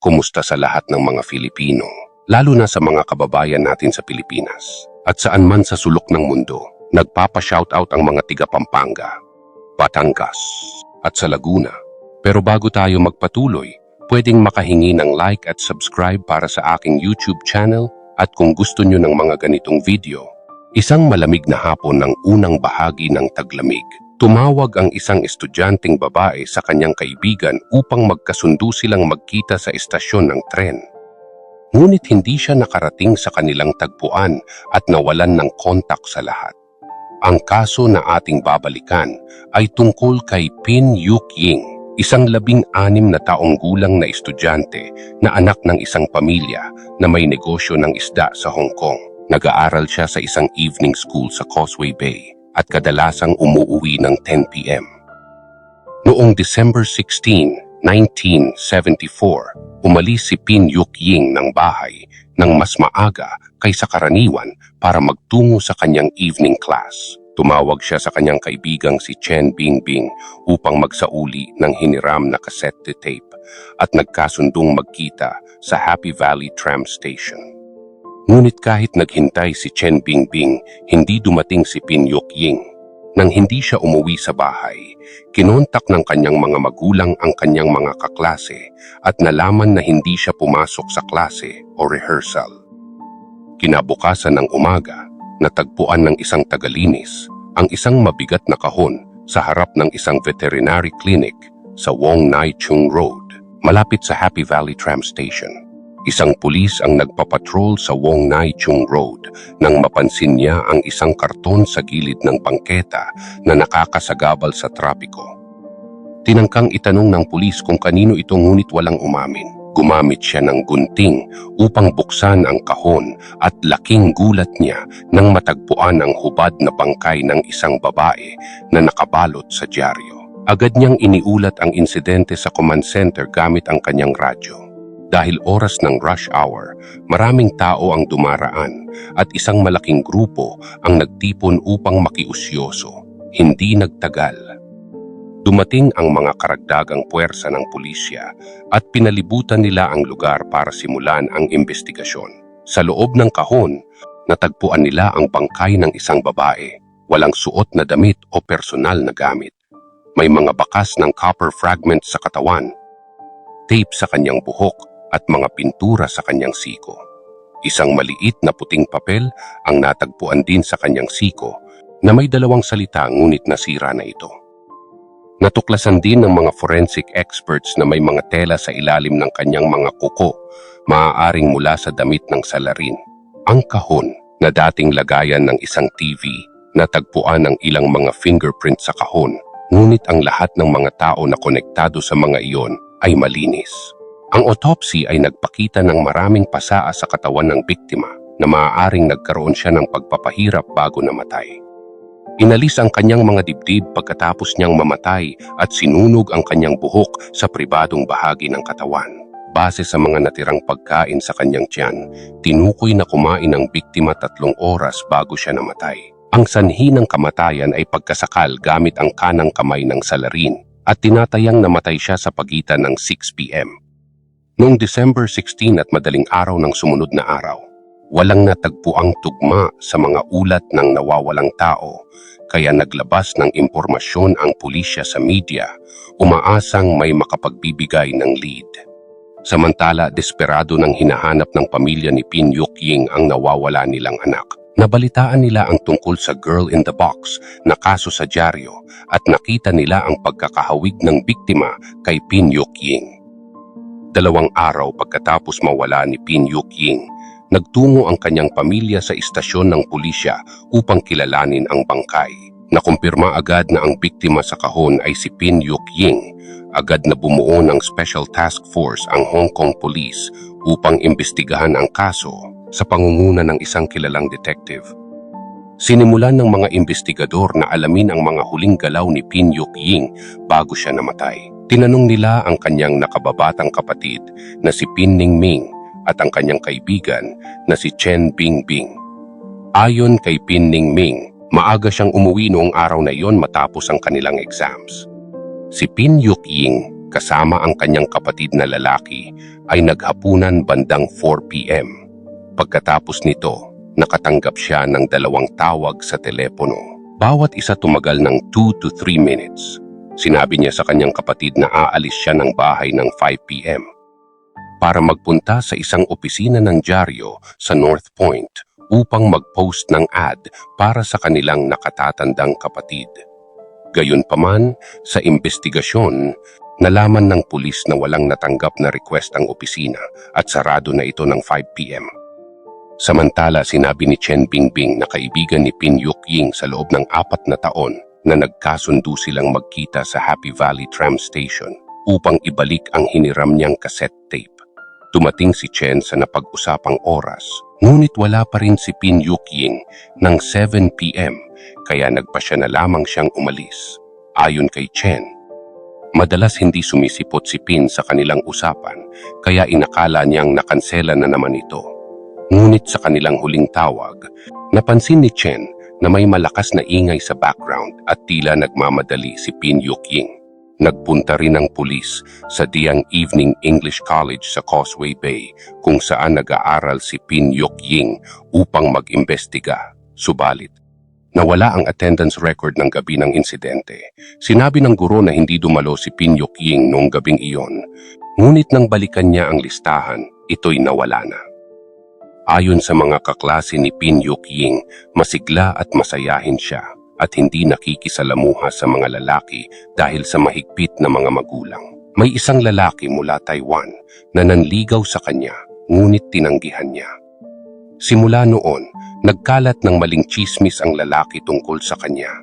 Kumusta sa lahat ng mga Filipino, lalo na sa mga kababayan natin sa Pilipinas at saan man sa sulok ng mundo, nagpapa-shoutout ang mga tiga Pampanga, Batangas at sa Laguna. Pero bago tayo magpatuloy, pwedeng makahingi ng like at subscribe para sa aking YouTube channel at kung gusto nyo ng mga ganitong video, isang malamig na hapon ng unang bahagi ng taglamig. Tumawag ang isang estudyanteng babae sa kanyang kaibigan upang magkasundo silang magkita sa estasyon ng tren. Ngunit hindi siya nakarating sa kanilang tagpuan at nawalan ng kontak sa lahat. Ang kaso na ating babalikan ay tungkol kay Pin Yuk Ying, isang labing-anim na taong gulang na estudyante na anak ng isang pamilya na may negosyo ng isda sa Hong Kong. Nag-aaral siya sa isang evening school sa Causeway Bay at kadalasang umuuwi ng 10 p.m. Noong December 16, 1974, umalis si Pin Yuk Ying ng bahay ng mas maaga kaysa karaniwan para magtungo sa kanyang evening class. Tumawag siya sa kanyang kaibigang si Chen Bingbing upang magsauli ng hiniram na cassette tape at nagkasundong magkita sa Happy Valley Tram Station. Ngunit kahit naghintay si Chen Bingbing, hindi dumating si Pin Yuk Ying. Nang hindi siya umuwi sa bahay, kinontak ng kanyang mga magulang ang kanyang mga kaklase at nalaman na hindi siya pumasok sa klase o rehearsal. Kinabukasan ng umaga, natagpuan ng isang tagalinis ang isang mabigat na kahon sa harap ng isang veterinary clinic sa Wong Nai Chung Road, malapit sa Happy Valley Tram Station. Isang pulis ang nagpapatrol sa Wong Nai Chung Road nang mapansin niya ang isang karton sa gilid ng bangketa na nakakasagabal sa trapiko. Tinangkang itanong ng pulis kung kanino ito ngunit walang umamin. Gumamit siya ng gunting upang buksan ang kahon at laking gulat niya nang matagpuan ang hubad na bangkay ng isang babae na nakabalot sa dyaryo. Agad niyang iniulat ang insidente sa command center gamit ang kanyang radyo. Dahil oras ng rush hour, maraming tao ang dumaraan at isang malaking grupo ang nagtipon upang makiusyoso. Hindi nagtagal. Dumating ang mga karagdagang puwersa ng pulisya at pinalibutan nila ang lugar para simulan ang investigasyon. Sa loob ng kahon, natagpuan nila ang bangkay ng isang babae, walang suot na damit o personal na gamit. May mga bakas ng copper fragments sa katawan, tape sa kanyang buhok at mga pintura sa kanyang siko. Isang maliit na puting papel ang natagpuan din sa kanyang siko na may dalawang salita ngunit nasira na ito. Natuklasan din ng mga forensic experts na may mga tela sa ilalim ng kanyang mga kuko, maaaring mula sa damit ng salarin. Ang kahon na dating lagayan ng isang TV, natagpuan ng ilang mga fingerprint sa kahon, ngunit ang lahat ng mga tao na konektado sa mga iyon ay malinis. Ang autopsy ay nagpakita ng maraming pasaa sa katawan ng biktima na maaaring nagkaroon siya ng pagpapahirap bago namatay. Inalis ang kanyang mga dibdib pagkatapos niyang mamatay at sinunog ang kanyang buhok sa pribadong bahagi ng katawan. Base sa mga natirang pagkain sa kanyang tiyan, tinukoy na kumain ang biktima tatlong oras bago siya namatay. Ang sanhi ng kamatayan ay pagkasakal gamit ang kanang kamay ng salarin at tinatayang namatay siya sa pagitan ng 6 p.m. Noong December 16 at madaling araw ng sumunod na araw, walang natagpuang tugma sa mga ulat ng nawawalang tao kaya naglabas ng impormasyon ang pulisya sa media umaasang may makapagbibigay ng lead. Samantala, desperado ng hinahanap ng pamilya ni Pin Yuk Ying ang nawawala nilang anak. Nabalitaan nila ang tungkol sa girl in the box na kaso sa dyaryo at nakita nila ang pagkakahawig ng biktima kay Pin Yuk Ying. Dalawang araw pagkatapos mawala ni Pin Yuk Ying, nagtungo ang kanyang pamilya sa istasyon ng pulisya upang kilalanin ang bangkay. Nakumpirma agad na ang biktima sa kahon ay si Pin Yuk Ying. Agad na bumuo ng Special Task Force ang Hong Kong Police upang imbestigahan ang kaso sa pangunguna ng isang kilalang detective. Sinimulan ng mga investigador na alamin ang mga huling galaw ni Pin Yuk Ying bago siya namatay. Tinanong nila ang kanyang nakababatang kapatid na si Pin Ning Ming at ang kanyang kaibigan na si Chen Bingbing. Ayon kay Pin Ning Ming, maaga siyang umuwi noong araw na iyon matapos ang kanilang exams. Si Pin Yuk Ying kasama ang kanyang kapatid na lalaki ay naghapunan bandang 4pm. Pagkatapos nito, nakatanggap siya ng dalawang tawag sa telepono. Bawat isa tumagal ng 2 to 3 minutes. Sinabi niya sa kanyang kapatid na aalis siya ng bahay ng 5pm para magpunta sa isang opisina ng dyaryo sa North Point upang mag-post ng ad para sa kanilang nakatatandang kapatid. Gayunpaman, sa investigasyon, nalaman ng pulis na walang natanggap na request ang opisina at sarado na ito ng 5pm. Samantala, sinabi ni Chen Bingbing na kaibigan ni Pin Yuk Ying sa loob ng apat na taon na nagkasundo silang magkita sa Happy Valley Tram Station upang ibalik ang hiniram niyang cassette tape. Dumating si Chen sa napag-usapang oras, ngunit wala pa rin si Pin Yuk Ying ng 7pm kaya nagpa siya na lamang siyang umalis. Ayon kay Chen, madalas hindi sumisipot si Pin sa kanilang usapan kaya inakala niyang nakansela na naman ito. Ngunit sa kanilang huling tawag, napansin ni Chen na may malakas na ingay sa background at tila nagmamadali si Pin Yuk Ying. Nagpunta rin ang pulis sa Diang Evening English College sa Causeway Bay kung saan nag-aaral si Pin Yuk Ying upang mag-imbestiga. Subalit, nawala ang attendance record ng gabi ng insidente. Sinabi ng guro na hindi dumalo si Pin Yuk Ying noong gabing iyon. Ngunit nang balikan niya ang listahan, ito'y nawala na. Ayon sa mga kaklase ni Pin Yuk Ying, masigla at masayahin siya at hindi nakikisalamuha sa mga lalaki dahil sa mahigpit na mga magulang. May isang lalaki mula Taiwan na nanligaw sa kanya ngunit tinanggihan niya. Simula noon, nagkalat ng maling chismis ang lalaki tungkol sa kanya.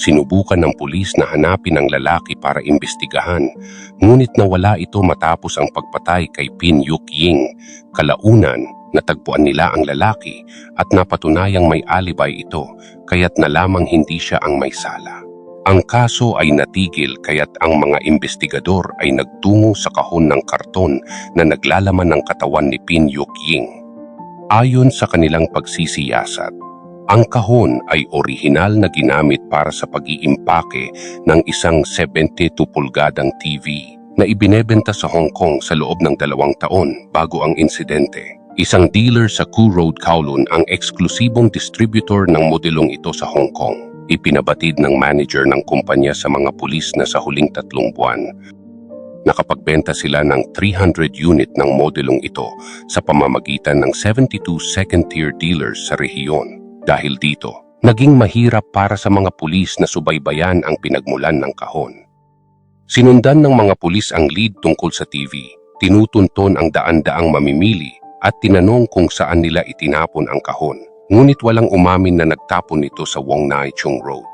Sinubukan ng pulis na hanapin ang lalaki para imbestigahan, ngunit nawala ito matapos ang pagpatay kay Pin Yuk Ying. Kalaunan, natagpuan nila ang lalaki at napatunayang may alibay ito kaya't nalamang hindi siya ang may sala. Ang kaso ay natigil kaya't ang mga investigador ay nagtungo sa kahon ng karton na naglalaman ng katawan ni Pin Yuk Ying. Ayon sa kanilang pagsisiyasat, ang kahon ay orihinal na ginamit para sa pag-iimpake ng isang 72 pulgadang TV na ibinebenta sa Hong Kong sa loob ng dalawang taon bago ang insidente. Isang dealer sa Koo Road, Kowloon ang eksklusibong distributor ng modelong ito sa Hong Kong. Ipinabatid ng manager ng kumpanya sa mga pulis na sa huling tatlong buwan. Nakapagbenta sila ng 300 unit ng modelong ito sa pamamagitan ng 72 second-tier dealers sa rehiyon. Dahil dito, naging mahirap para sa mga pulis na subaybayan ang pinagmulan ng kahon. Sinundan ng mga pulis ang lead tungkol sa TV, tinutunton ang daan-daang mamimili at tinanong kung saan nila itinapon ang kahon. Ngunit walang umamin na nagtapon nito sa Wong Nai Chung Road.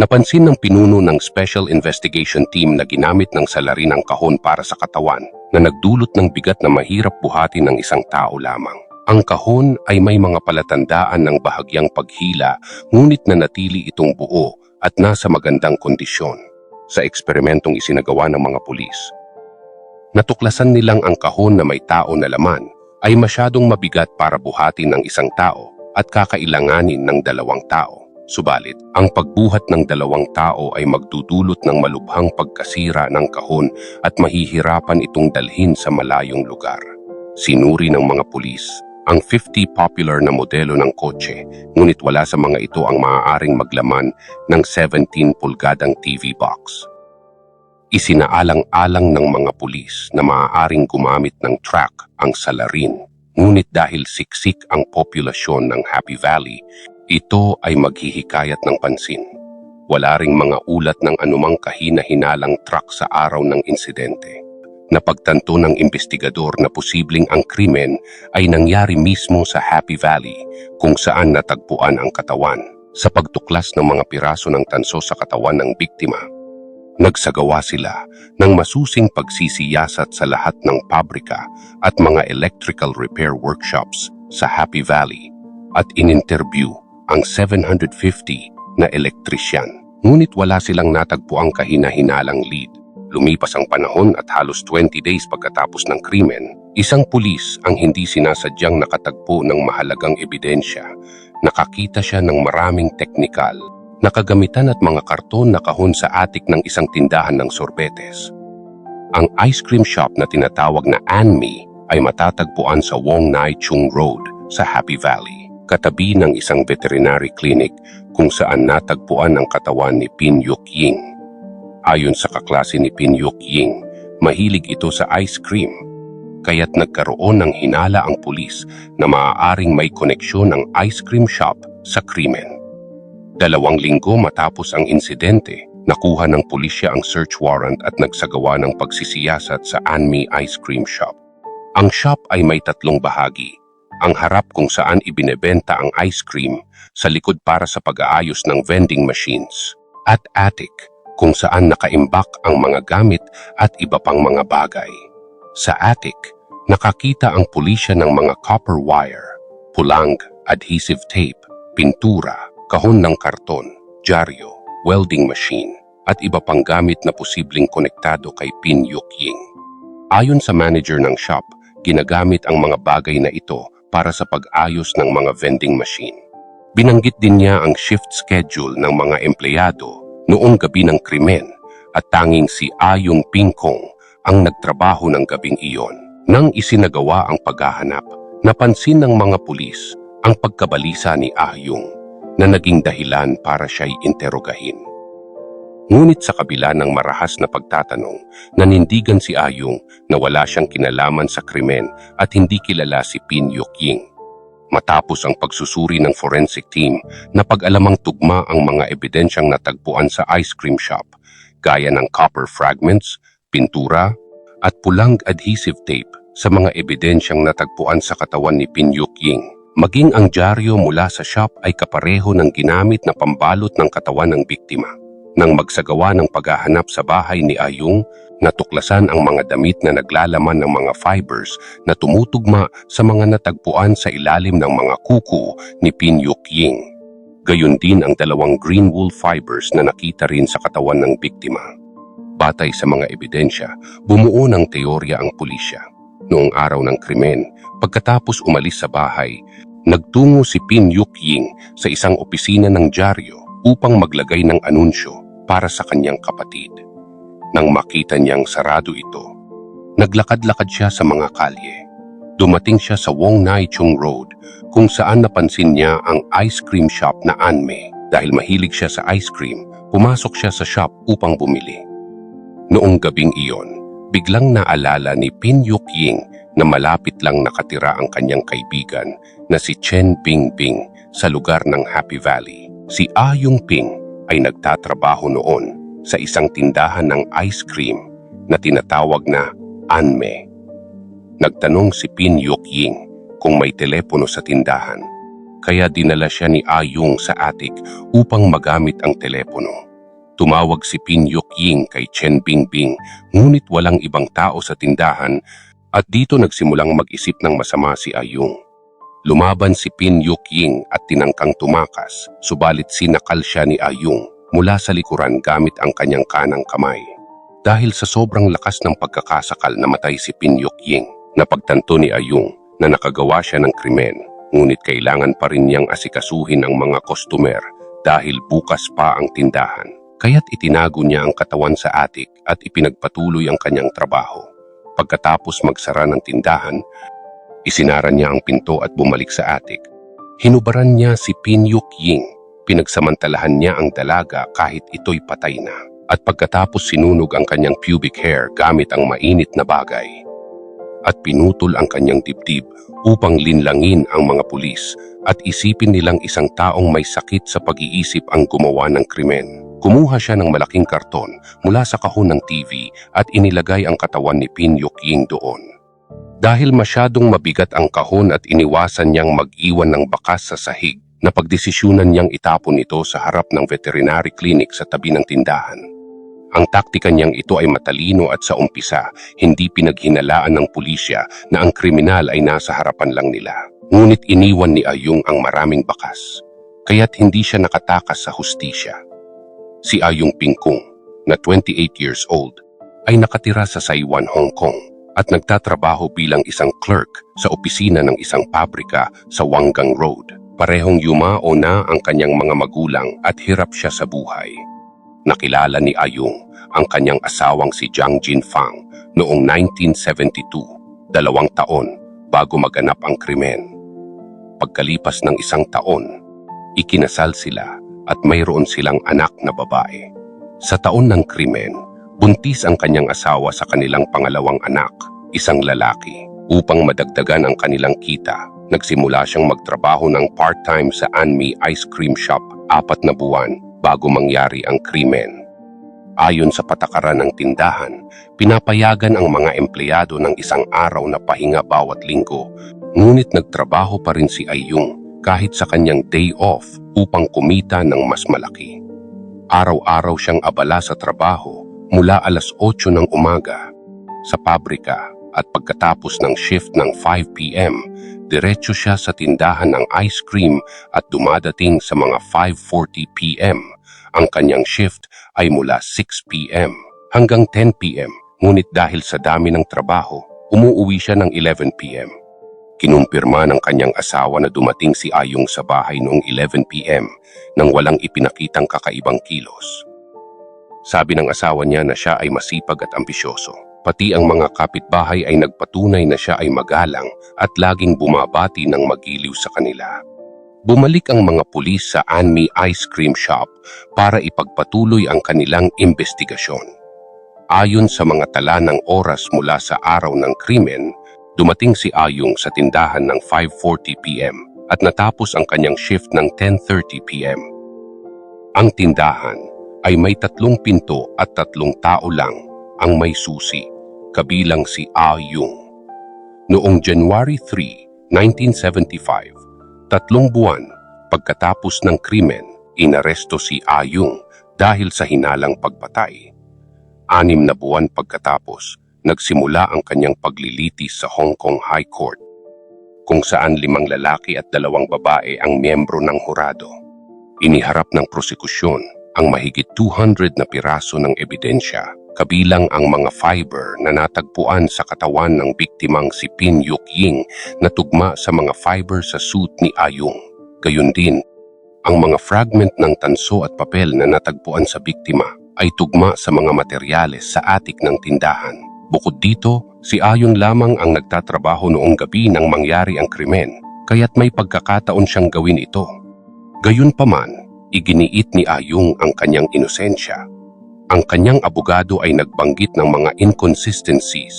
Napansin ng pinuno ng Special Investigation Team na ginamit ng salarin ang kahon para sa katawan na nagdulot ng bigat na mahirap buhatin ng isang tao lamang. Ang kahon ay may mga palatandaan ng bahagyang paghila ngunit nanatili itong buo at nasa magandang kondisyon. Sa eksperimentong isinagawa ng mga pulis, natuklasan nilang ang kahon na may tao na laman ay masyadong mabigat para buhatin ng isang tao at kakailanganin ng dalawang tao. Subalit, ang pagbuhat ng dalawang tao ay magdudulot ng malubhang pagkasira ng kahon at mahihirapan itong dalhin sa malayong lugar. Sinuri ng mga pulis ang 50 popular na modelo ng kotse, ngunit wala sa mga ito ang maaaring maglaman ng 17 pulgadang TV box. Isinaalang-alang ng mga pulis na maaaring gumamit ng track ang salarin. Ngunit dahil siksik ang populasyon ng Happy Valley, ito ay maghihikayat ng pansin. Wala ring mga ulat ng anumang kahina-hinalang truck sa araw ng insidente. Napagtanto ng investigador na posibleng ang krimen ay nangyari mismo sa Happy Valley kung saan natagpuan ang katawan. Sa pagtuklas ng mga piraso ng tanso sa katawan ng biktima, Nagsagawa sila ng masusing pagsisiyasat sa lahat ng pabrika at mga electrical repair workshops sa Happy Valley at ininterview ang 750 na elektrisyan. Ngunit wala silang natagpuang kahina-hinalang lead. Lumipas ang panahon at halos 20 days pagkatapos ng krimen, isang pulis ang hindi sinasadyang nakatagpo ng mahalagang ebidensya. Nakakita siya ng maraming teknikal nakagamitan at mga karton na kahon sa atik ng isang tindahan ng sorbetes. Ang ice cream shop na tinatawag na Anmi ay matatagpuan sa Wong Nai Chung Road sa Happy Valley, katabi ng isang veterinary clinic kung saan natagpuan ang katawan ni Pin Yuk Ying. Ayon sa kaklase ni Pin Yuk Ying, mahilig ito sa ice cream kaya't nagkaroon ng hinala ang pulis na maaaring may koneksyon ng ice cream shop sa krimen. Dalawang linggo matapos ang insidente, nakuha ng pulisya ang search warrant at nagsagawa ng pagsisiyasat sa Anmi Ice Cream Shop. Ang shop ay may tatlong bahagi. Ang harap kung saan ibinebenta ang ice cream, sa likod para sa pag-aayos ng vending machines, at attic kung saan nakaimbak ang mga gamit at iba pang mga bagay. Sa attic, nakakita ang pulisya ng mga copper wire, pulang, adhesive tape, pintura, kahon ng karton, dyaryo, welding machine, at iba pang gamit na posibleng konektado kay Pin Yuk Ying. Ayon sa manager ng shop, ginagamit ang mga bagay na ito para sa pag-ayos ng mga vending machine. Binanggit din niya ang shift schedule ng mga empleyado noong gabi ng krimen at tanging si Ayong Pingkong ang nagtrabaho ng gabing iyon. Nang isinagawa ang paghahanap, napansin ng mga pulis ang pagkabalisa ni Ayong na naging dahilan para siya'y interogahin. Ngunit sa kabila ng marahas na pagtatanong, nanindigan si Ayong na wala siyang kinalaman sa krimen at hindi kilala si Pin Yuk Ying. Matapos ang pagsusuri ng forensic team, napag-alamang tugma ang mga ebidensyang natagpuan sa ice cream shop, gaya ng copper fragments, pintura, at pulang adhesive tape sa mga ebidensyang natagpuan sa katawan ni Pin Yuk Ying. Maging ang dyaryo mula sa shop ay kapareho ng ginamit na pambalot ng katawan ng biktima. Nang magsagawa ng paghahanap sa bahay ni Ayung, natuklasan ang mga damit na naglalaman ng mga fibers na tumutugma sa mga natagpuan sa ilalim ng mga kuko ni Pin Yuk Ying. Gayon din ang dalawang green wool fibers na nakita rin sa katawan ng biktima. Batay sa mga ebidensya, bumuo ng teorya ang pulisya. Noong araw ng krimen, pagkatapos umalis sa bahay, nagtungo si Pin Yuk Ying sa isang opisina ng dyaryo upang maglagay ng anunsyo para sa kanyang kapatid. Nang makita niyang sarado ito, naglakad-lakad siya sa mga kalye. Dumating siya sa Wong Nai Chung Road kung saan napansin niya ang ice cream shop na Anme. Dahil mahilig siya sa ice cream, pumasok siya sa shop upang bumili. Noong gabing iyon, biglang naalala ni Pin Yuk Ying na malapit lang nakatira ang kanyang kaibigan na si Chen Bingbing sa lugar ng Happy Valley. Si Ah Ping ay nagtatrabaho noon sa isang tindahan ng ice cream na tinatawag na Anme. Nagtanong si Pin Yuk Ying kung may telepono sa tindahan, kaya dinala siya ni Ayung sa atik upang magamit ang telepono. Tumawag si Pin Yuk Ying kay Chen Bingbing ngunit walang ibang tao sa tindahan at dito nagsimulang mag-isip ng masama si Ayung. Lumaban si Pin Yuk Ying at tinangkang tumakas, subalit sinakal siya ni Ayung mula sa likuran gamit ang kanyang kanang kamay. Dahil sa sobrang lakas ng pagkakasakal namatay si Pin Yuk Ying, napagtanto ni Ayung na nakagawa siya ng krimen, ngunit kailangan pa rin niyang asikasuhin ang mga kostumer dahil bukas pa ang tindahan. Kaya't itinago niya ang katawan sa atik at ipinagpatuloy ang kanyang trabaho. Pagkatapos magsara ng tindahan, Isinara niya ang pinto at bumalik sa atik. Hinubaran niya si Pin Ying. Pinagsamantalahan niya ang dalaga kahit ito'y patay na. At pagkatapos sinunog ang kanyang pubic hair gamit ang mainit na bagay. At pinutol ang kanyang dibdib upang linlangin ang mga pulis at isipin nilang isang taong may sakit sa pag-iisip ang gumawa ng krimen. Kumuha siya ng malaking karton mula sa kahon ng TV at inilagay ang katawan ni Pin Yuk Ying doon. Dahil masyadong mabigat ang kahon at iniwasan niyang mag-iwan ng bakas sa sahig, napagdesisyunan niyang itapon ito sa harap ng veterinary clinic sa tabi ng tindahan. Ang taktika niyang ito ay matalino at sa umpisa, hindi pinaghinalaan ng pulisya na ang kriminal ay nasa harapan lang nila. Ngunit iniwan ni Ayung ang maraming bakas, kaya't hindi siya nakatakas sa hustisya. Si Ayung Pingkong, na 28 years old, ay nakatira sa Saiwan, Hong Kong at nagtatrabaho bilang isang clerk sa opisina ng isang pabrika sa Wanggang Road. Parehong yumao na ang kanyang mga magulang at hirap siya sa buhay. Nakilala ni Ayung ang kanyang asawang si Jiang Jinfang noong 1972, dalawang taon bago maganap ang krimen. Pagkalipas ng isang taon, ikinasal sila at mayroon silang anak na babae. Sa taon ng krimen, buntis ang kanyang asawa sa kanilang pangalawang anak, isang lalaki. Upang madagdagan ang kanilang kita, nagsimula siyang magtrabaho ng part-time sa Anmi Ice Cream Shop apat na buwan bago mangyari ang krimen. Ayon sa patakaran ng tindahan, pinapayagan ang mga empleyado ng isang araw na pahinga bawat linggo, ngunit nagtrabaho pa rin si Ayung kahit sa kanyang day off upang kumita ng mas malaki. Araw-araw siyang abala sa trabaho mula alas 8 ng umaga sa pabrika at pagkatapos ng shift ng 5pm, diretso siya sa tindahan ng ice cream at dumadating sa mga 5.40pm. Ang kanyang shift ay mula 6pm hanggang 10pm, ngunit dahil sa dami ng trabaho, umuuwi siya ng 11pm. Kinumpirma ng kanyang asawa na dumating si Ayong sa bahay noong 11pm nang walang ipinakitang kakaibang kilos. Sabi ng asawa niya na siya ay masipag at ambisyoso. Pati ang mga kapitbahay ay nagpatunay na siya ay magalang at laging bumabati ng magiliw sa kanila. Bumalik ang mga pulis sa Anmi Ice Cream Shop para ipagpatuloy ang kanilang investigasyon. Ayon sa mga tala ng oras mula sa araw ng krimen, dumating si Ayong sa tindahan ng 5.40pm at natapos ang kanyang shift ng 10.30pm. Ang tindahan ay may tatlong pinto at tatlong tao lang ang may susi, kabilang si Ayong. Noong January 3, 1975, tatlong buwan pagkatapos ng krimen, inaresto si Ayung dahil sa hinalang pagpatay. Anim na buwan pagkatapos, nagsimula ang kanyang paglilitis sa Hong Kong High Court, kung saan limang lalaki at dalawang babae ang miyembro ng hurado. Iniharap ng prosekusyon ang mahigit 200 na piraso ng ebidensya, kabilang ang mga fiber na natagpuan sa katawan ng biktimang si Pin Yuk Ying na tugma sa mga fiber sa suit ni Ayung. Gayun din, ang mga fragment ng tanso at papel na natagpuan sa biktima ay tugma sa mga materyales sa atik ng tindahan. Bukod dito, si Ayong lamang ang nagtatrabaho noong gabi nang mangyari ang krimen, kaya't may pagkakataon siyang gawin ito. Gayunpaman, iginiit ni Ayung ang kanyang inosensya. Ang kanyang abogado ay nagbanggit ng mga inconsistencies,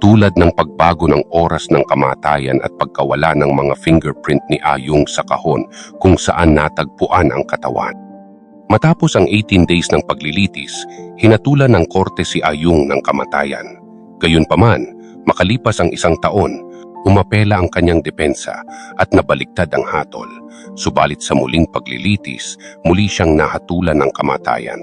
tulad ng pagbago ng oras ng kamatayan at pagkawala ng mga fingerprint ni Ayung sa kahon kung saan natagpuan ang katawan. Matapos ang 18 days ng paglilitis, hinatulan ng korte si Ayung ng kamatayan. Gayunpaman, makalipas ang isang taon, umapela ang kanyang depensa at nabaliktad ang hatol. Subalit sa muling paglilitis, muli siyang nahatulan ng kamatayan.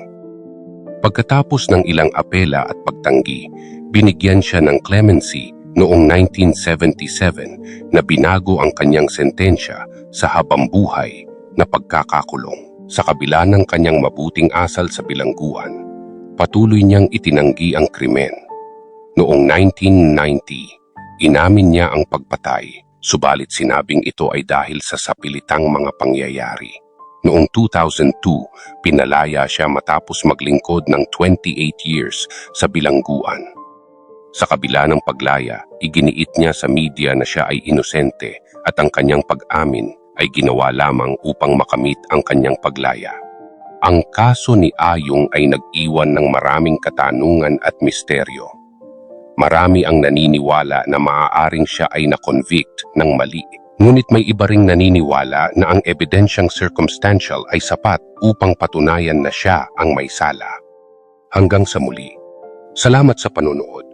Pagkatapos ng ilang apela at pagtanggi, binigyan siya ng clemency noong 1977 na binago ang kanyang sentensya sa habambuhay na pagkakakulong. Sa kabila ng kanyang mabuting asal sa bilangguan, patuloy niyang itinanggi ang krimen. Noong 1990, inamin niya ang pagpatay, subalit sinabing ito ay dahil sa sapilitang mga pangyayari. Noong 2002, pinalaya siya matapos maglingkod ng 28 years sa bilangguan. Sa kabila ng paglaya, iginiit niya sa media na siya ay inosente at ang kanyang pag-amin ay ginawa lamang upang makamit ang kanyang paglaya. Ang kaso ni Ayong ay nag-iwan ng maraming katanungan at misteryo. Marami ang naniniwala na maaaring siya ay na-convict ng mali. Ngunit may iba ring naniniwala na ang ebidensyang circumstantial ay sapat upang patunayan na siya ang may sala. Hanggang sa muli. Salamat sa panonood.